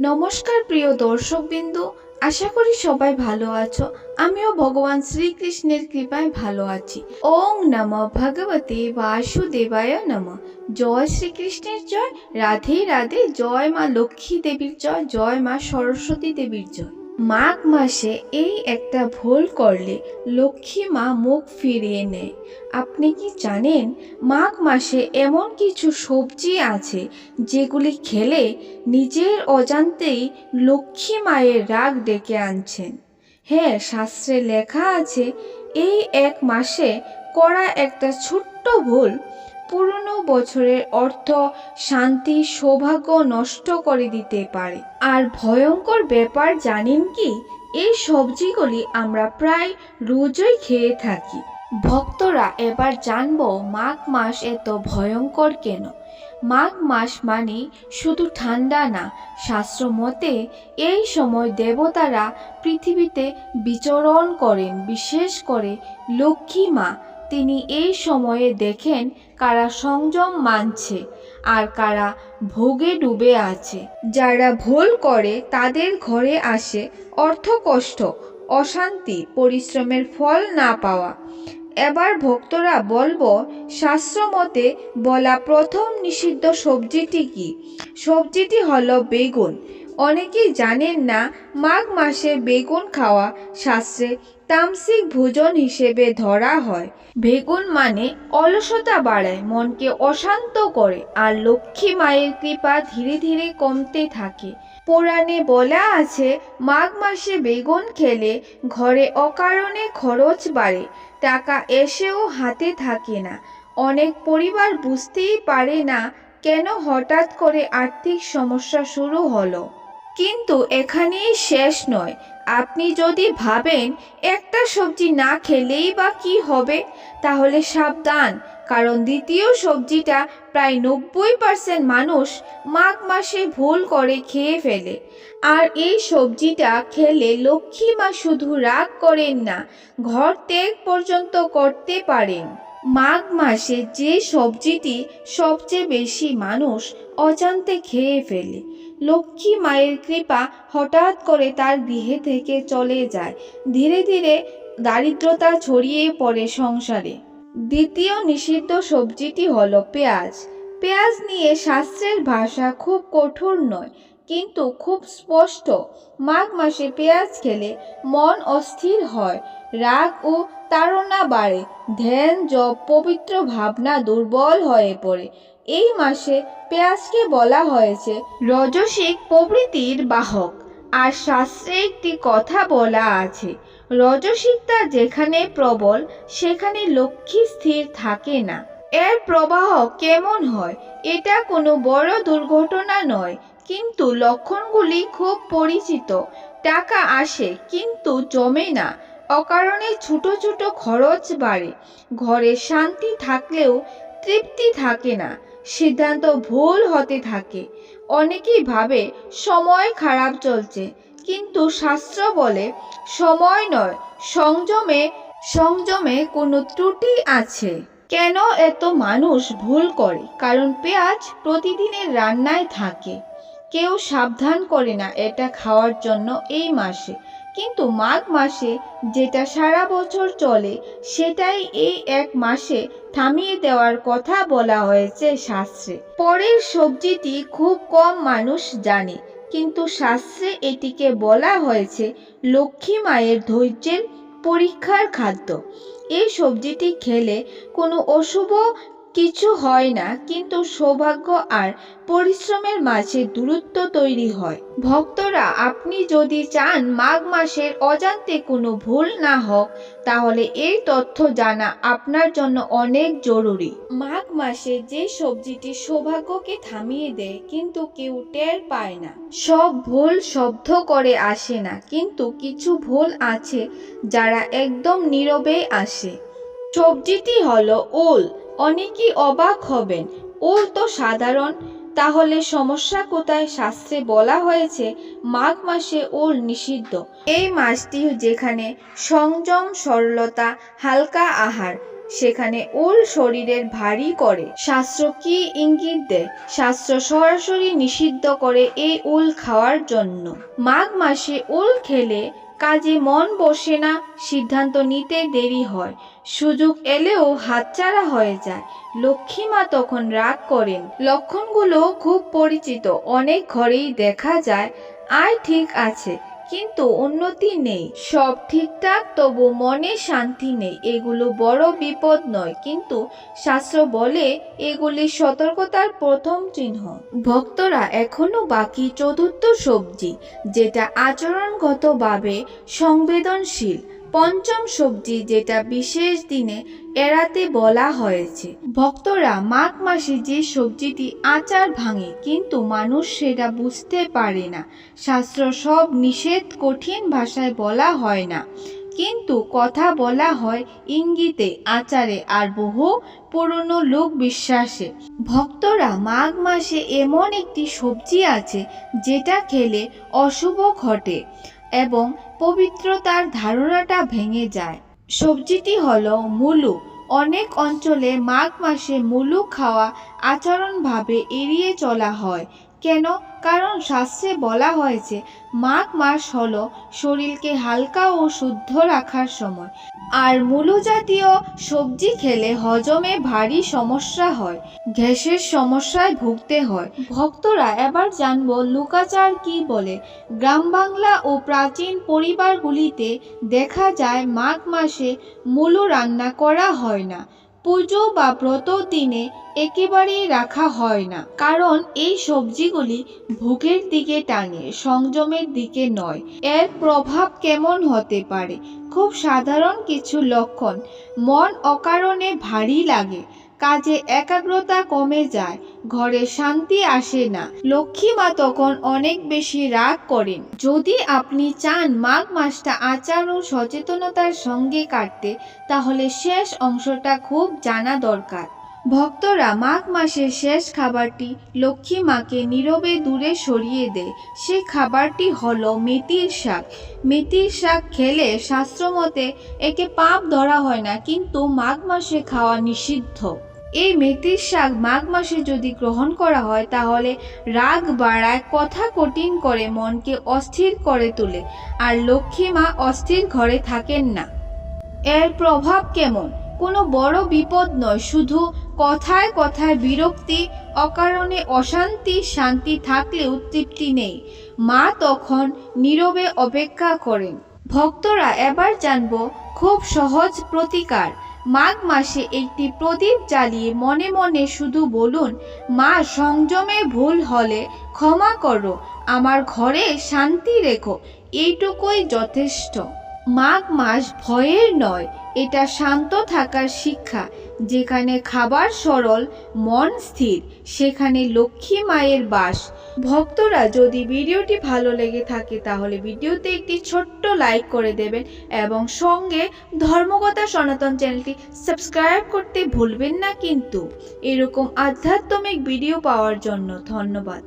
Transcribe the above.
নমস্কার প্রিয় দর্শকবিন্দু, আশা করি সবাই ভালো আছো। আমিও ভগবান শ্রীকৃষ্ণের কৃপায় ভালো আছি। ওং নম ভগবতে বাসুদেবায় নম। জয় শ্রীকৃষ্ণের জয়। রাধে রাধে। জয় মা লক্ষ্মী দেবীর জয়। জয় মা সরস্বতী দেবীর জয়। মাঘ মাসে এই একটা ভুল করলে লক্ষ্মী মা মুখ ফিরিয়ে নেয়। আপনি কি জানেন, মাঘ মাসে এমন কিছু সবজি আছে যেগুলি খেলে নিজের অজান্তেই লক্ষ্মী মায়ের রাগ ডেকে আনছেন? হ্যাঁ শাস্ত্রে লেখা আছে, এই এক মাসে করা একটা ছোট্ট ভুল পুরনো বছরের অর্থ শান্তি, সৌভাগ্য নষ্ট করে দিতে পারে। আর ভয়ঙ্কর ব্যাপার জানেন কি? এই সবজিগুলি আমরা প্রায় রোজই খেয়ে থাকি। ভক্তরা এবার জানব মাঘ মাস এত ভয়ঙ্কর কেন? মাঘ মাস মানে শুধু ঠান্ডা না, শাস্ত্র মতে এই সময় দেবতারা পৃথিবীতে বিচরণ করেন, বিশেষ করে লক্ষ্মী মা। তিনি এই সময়ে দেখেন কারা সংযম মানছে আর কারা ভোগে ডুবে আছে। যারা ভুল করে তাদের ঘরে আসে অর্থকষ্ট, অশান্তি, পরিশ্রমের ফল না পাওয়া। এবার ভক্তরা বলব শাস্ত্রমতে বলা প্রথম নিষিদ্ধ সবজিটি কি? সবজিটি হলো বেগুন। অনেকেই জানেন না, মাঘ মাসে বেগুন খাওয়া শাস্ত্রে তামসিক ভোজন হিসেবে ধরা হয়। বেগুন মানে অলসতা বাড়ায়, মনকে অশান্ত করে আর লক্ষ্মী মায়ের কৃপা ধীরে ধীরে কমতে থাকে। পুরাণে বলা আছে, মাঘ মাসে বেগুন খেলে ঘরে অকারণে খরচ বাড়ে, টাকা এসেও হাতে থাকে না। অনেক পরিবার বুঝতেই পারে না কেন হঠাৎ করে আর্থিক সমস্যা শুরু হলো। কিন্তু এখানেই শেষ নয়। আপনি যদি ভাবেন একটা সবজি না খেলেই বা কি হবে, তাহলে সাবধান, কারণ দ্বিতীয় সবজিটা প্রায় নব্বই পার্সেন্ট মানুষ মাঘ মাসে ভুল করে খেয়ে ফেলে। আর এই সবজিটা খেলে লক্ষ্মী মা শুধু রাগ করেন না, ঘর ত্যাগ পর্যন্ত করতে পারেন। মাঘ মাসে যে সবজিটি সবচেয়ে বেশি মানুষ অজান্তে খেয়ে ফেলে, লক্ষ্মী মায়ের কৃপা হঠাৎ করে তার গৃহে থেকে চলে যায়। ধীরে ধীরে দারিদ্রতা ছড়িয়ে পড়ে সংসারে। দ্বিতীয় নিষিদ্ধ সবজিটি হলো পেঁয়াজ। পেঁয়াজ নিয়ে শাস্ত্রের ভাষা খুব কঠোর নয়, কিন্তু খুব স্পষ্ট। মাঘ মাসে পেঁয়াজ খেলে মন অস্থির হয়, রাগ ও তাড়না বাড়ে। ধ্যান, জপ, পবিত্র ভাবনা দুর্বল হয়ে পড়ে। এই মাসে পেঁয়াজকে বলা হয়েছে, রজসিক প্রভৃতির বাহক। আর শাস্ত্রে একটি কথা বলা আছে রজসিকতা যেখানে প্রবল, সেখানে লক্ষ্মী স্থির থাকে না। এর প্রবাহ কেমন হয়? এটা কোনো বড় দুর্ঘটনা নয়, কিন্তু লক্ষণগুলি খুব পরিচিত। টাকা আসে, কিন্তু জমে না। অকারণে ছোট ছোট খরচ বাড়ে। ঘরে শান্তি থাকলেও তৃপ্তি থাকে না, সিদ্ধান্ত ভুল হতে থাকে। অনেকেই ভাবে, সময় খারাপ চলছে। কিন্তু শাস্ত্র বলে, সময় নয়, সংযমে সংযমে কোনো ত্রুটি আছে। কেন এত মানুষ ভুল করে? কারণ পেঁয়াজ প্রতিদিনের রান্নায় থাকে। কেউ সাবধান করে না এটা খাওয়ার জন্য এই মাসে। কিন্তু মাঘ মাসে যেটা সারা বছর চলে, সেটাই এই এক মাসে থামিয়ে দেওয়ার কথা বলা হয়েছে শাস্ত্রে। পরের সবজিটি খুব কম মানুষ জানে, কিন্তু শাস্ত্রে এটিকে বলা হয়েছে লক্ষ্মী মায়ের ধৈর্যের পরীক্ষার খাদ্য। এই সবজিটি খেলে কোনো অশুভ কিছু হয় না, কিন্তু সৌভাগ্য আর পরিশ্রমের মাঝে দূরত্ব তৈরি হয়। ভক্তরা, আপনি যদি চান মাঘ মাসের অজান্তে কোনো ভুল না হোক, তাহলে এই তথ্য জানা আপনার জন্য অনেক জরুরি। মাঘ মাসে যে সবজিটি সৌভাগ্যকে থামিয়ে দেয়, কিন্তু কেউ টের পায় না। সব ভুল শব্দ করে আসে না, কিন্তু কিছু ভুল আছে যারা একদম নীরবে আসে। সবজিটি হলো ওল অনেকেই অবাক হবেন। ওল তো সাধারণ। তাহলে সমস্যা কোথায়? শাস্ত্রে বলা হয়েছে, মাঘ মাসে ওল নিষিদ্ধ। এই মাসটি যেখানে সংযম সরলতা, হালকা আহার সেখানে উল শরীরের ভারী করে। শাস্ত্র কি ইঙ্গিত দেয়? শাস্ত্র সরাসরি নিষিদ্ধ করে এই উল খাওয়ার জন্য। মাঘ মাসে উল খেলে কাজে মন বসে না, সিদ্ধান্ত নিতে দেরি হয়। সুযোগ এলেও হাতছাড়া হয়ে যায়। লক্ষ্মী মা তখন রাগ করেন। লক্ষণগুলো খুব পরিচিত, অনেক ঘরেই দেখা যায় আয় ঠিক আছে। কিন্তু উন্নতি নেই। সব ঠিকঠাক, তবু মনে শান্তি নেই। এগুলো বড় বিপদ নয়, কিন্তু শাস্ত্র বলে এগুলি সতর্কতার প্রথম চিহ্ন। ভক্তরা এখনও বাকি চতুর্থ সবজি, যেটা আচরণগতভাবে সংবেদনশীল পঞ্চম সবজি যেটা বিশেষ দিনে এড়াতে বলা হয়েছে। ভক্তরা মাঘ মাসে যে সবজিটি আচার ভাঙে, কিন্তু মানুষ সেটা বুঝতে পারে না। শাস্ত্র সব নিষেধ কঠিন ভাষায় বলা হয় না। কিন্তু কথা বলা হয় ইঙ্গিতে, আচারে আর বহু পুরনো লোক বিশ্বাসে। ভক্তরা মাঘ মাসে এমন একটি সবজি আছে, যেটা খেলে অশুভ ঘটে। এবং পবিত্রতার ধারণাটা ভেঙে যায়। সবজিটি হল মুলু। অনেক অঞ্চলে মাঘ মাসে মুলু খাওয়া আচরণভাবে এড়িয়ে চলা হয়। কেন? কারণ শাস্ত্রে বলা হয়েছে, মাঘ মাস হল শরীরকে হালকা ও শুদ্ধ রাখার সময়। আর মূলো জাতীয় সবজি খেলে হজমে ভারী সমস্যা হয়, গ্যাসের সমস্যায় ভুগতে হয়। ভক্তরা এবার জানব লুকাচার কি বলে। গ্রাম বাংলা ও প্রাচীন পরিবারগুলিতে দেখা যায়, মাঘ মাসে মূলো রান্না করা হয় না। পুজো বা ব্রত দিনে একেবারেই রাখা হয় না। কারণ এই সবজিগুলি ভোগের দিকে টানে, সংযমের দিকে নয়। এর প্রভাব কেমন হতে পারে? খুব সাধারণ কিছু লক্ষণ। মন অকারণে ভারী লাগে। কাজে একাগ্রতা কমে যায়, ঘরে শান্তি আসে না। লক্ষ্মী মা তখন অনেক বেশি রাগ করেন। যদি আপনি চান মাঘ মাসটা আচার ও সচেতনতার সঙ্গে কাটতে, তাহলে শেষ অংশটা খুব জানা দরকার। ভক্তরা মাঘ মাসের শেষ খাবারটি লক্ষ্মী মাকে নীরবে দূরে সরিয়ে দেয়। সে খাবারটি হলো মেথির শাক। মেথির শাক খেলে শাস্ত্রমতে একে পাপ ধরা হয় না, কিন্তু মাঘ মাসে খাওয়া নিষিদ্ধ। এই মেথির শাক মাঘ মাসে যদি গ্রহণ করা হয়, তাহলে রাগ বাড়ায় কথা কঠিন করে মনকে অস্থির করে তোলে, আর লক্ষ্মী মা অস্থির ঘরে থাকেন না। এর প্রভাব কেমন? কোনো বড় বিপদ নয়, শুধু কথায় কথায় বিরক্তি, অকারণে অশান্তি, শান্তি থাকলেও তৃপ্তি নেই। মা তখন নীরবে অপেক্ষা করেন। ভক্তরা এবার জানব, খুব সহজ প্রতিকার। মাঘ মাসে একটি প্রদীপ জ্বালিয়ে মনে মনে শুধু বলুন, মা, সংযমে ভুল হলে ক্ষমা করো, আমার ঘরে শান্তি রেখো। এইটুকুই যথেষ্ট। মাঘ মাস ভয়ের নয়, এটা শান্ত থাকার শিক্ষা। যেখানে খাবার সরল, মন স্থির, সেখানে লক্ষ্মী মায়ের বাস। ভক্তরা যদি ভিডিওটি ভালো লেগে থাকে, তাহলে ভিডিওতে একটি ছোট্ট লাইক করে দেবেন এবং সঙ্গে ধর্মকথা সনাতন চ্যানেলটি সাবস্ক্রাইব করতে ভুলবেন না কিন্তু। এরকম আধ্যাত্মিক ভিডিও পাওয়ার জন্য ধন্যবাদ।